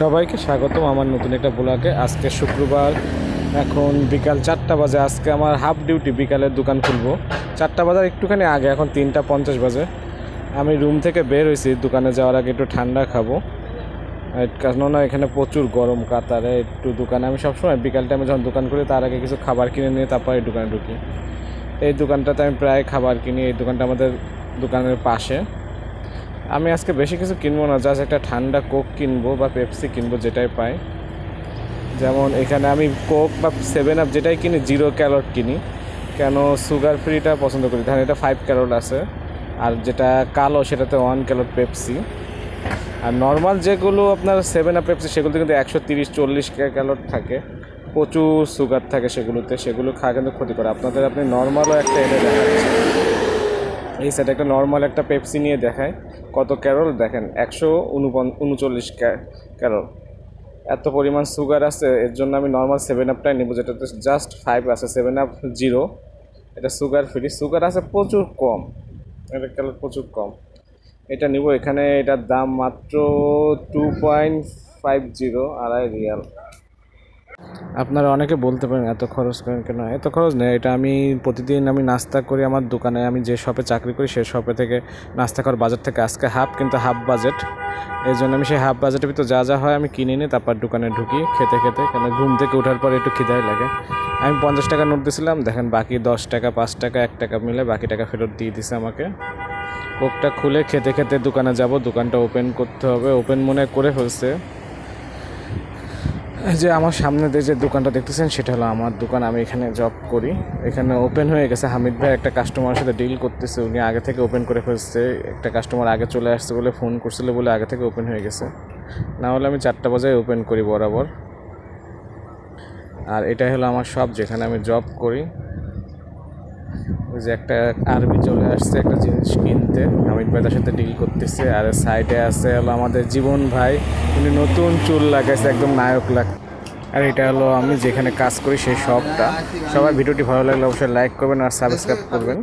সবাইকে স্বাগতম আমার নতুন একটা ব্লগে। আজকে শুক্রবার, এখন বিকাল চারটা বাজে। আজকে আমার হাফ ডিউটি বিকালের দোকান খুলবো। চারটা বাজার একটুখানি আগে, এখন তিনটা পঞ্চাশ বাজে। আমি রুম থেকে বের হয়েছি, দোকানে যাওয়ার আগে একটু ঠান্ডা খাব। কেননা এখানে প্রচুর গরম, কাতারে একটু দোকানে। আমি সবসময় বিকাল টাইমে যখন দোকান করি তার আগে কিছু খাবার কিনে নিয়ে তারপরে দোকানে ঢুকি। এই দোকানটাতে আমি প্রায় খাবার কিনি। এই দোকানটা আমাদের দোকানের পাশে। আমি আজকে বেশি কিছু কিনবো না জাস্ট একটা ঠান্ডা কোক কিনবো বা পেপসি কিনবো যেটাই পাই। যেমন এখানে আমি কোক বা সেভেন আপ যেটাই কিনি জিরো ক্যালোট কিনি। কেন সুগার ফ্রিটা পছন্দ করি? ধরেন এটা ফাইভ ক্যালোট আছে, আর যেটা কালো সেটাতে ওয়ান ক্যালোট পেপসি আর নর্মাল যেগুলো আপনার সেভেন আপ পেপসি সেগুলোতে কিন্তু একশো তিরিশ, চল্লিশ ক্যালোট থাকে। প্রচুর সুগার থাকে সেগুলোতে, সেগুলো খাওয়া কিন্তু ক্ষতি করে আপনাদের আপনি নর্মালও একটা এটা দেখাচ্ছে। এই সেট একটা নর্মাল একটা পেপসি নিয়ে দেখায় কত ক্যারল? দেখেন, একশো উনচল্লিশ ক্যারল। এত পরিমাণ সুগার আছে, এর জন্য আমি নর্মাল সেভেন আপটাই নেব, যেটাতে জাস্ট ফাইভ আছে সেভেন আপ জিরো এটা সুগার ফ্রি সুগার আছে প্রচুর কম। এটা ক্যালোর প্রচুর কম। এটা নিব এখানে, এটার দাম মাত্র টু পয়েন্ট ফাইভ জিরো আড়াই রিয়াল। আপনারা অনেকে বলতে পারেন, এত খরচ করেন কেন? এত খরচ নেই। এটা আমি প্রতিদিন আমি নাস্তা করি আমার দোকানে। আমি যে শপে চাকরি করি সেই শপে থেকে নাস্তা করার বাজার থেকে। আজকে হাফ কিন্তু হাফ বাজেট এই জন্য আমি সেই হাফ বাজেটের ভিতরে যা যা হয় আমি কিনে নিই, তারপর দোকানে ঢুকি, খেতে খেতে। কেন ঘুম থেকে ওঠার পর একটু খিদাই লাগে। আমি পঞ্চাশ টাকা নোট দিয়েছিলাম দেখেন বাকি দশ টাকা, পাঁচ টাকা, এক টাকা মিলে বাকি টাকা ফেরত দিয়ে দিছে আমাকে। কোকটা খুলে খেতে খেতে দোকানে যাব, দোকানটা ওপেন করতে হবে। ওপেন মনে করে ফেলছে। যে আমার সামনে যে দোকানটা দেখতেছেন, সেটা হলো আমার দোকান। আমি এখানে জব করি। এখানে ওপেন হয়ে গেছে। হামিদ ভাই একটা কাস্টমারের সাথে ডিল করতেছে। উনি আগে থেকে ওপেন করে ফেলছে। একটা কাস্টমার আগে চলে আসছে বলে ফোন করছিল বলে আগে থেকে ওপেন হয়ে গেছে। না হলে আমি চারটা বাজায় ওপেন করি বরাবর। আর এটাই হলো আমার সব যেখানে আমি জব করি। ওই যে একটা আরবি চলে আসছে, একটা জিনিস কিনতে। হামিদ ভাই তার সাথে ডিল করতেছে, আর সাইডে আছে হলো আমাদের জীবন ভাই। উনি নতুন চুল লাগাইছে, একদম নায়ক লাগ আর এটা হলো আমি যেখানে কাজ করি সেই শপটা সবাই ভিডিওটি ভালো লাগলে অবশ্যই লাইক করবেন আর সাবস্ক্রাইব করবেন।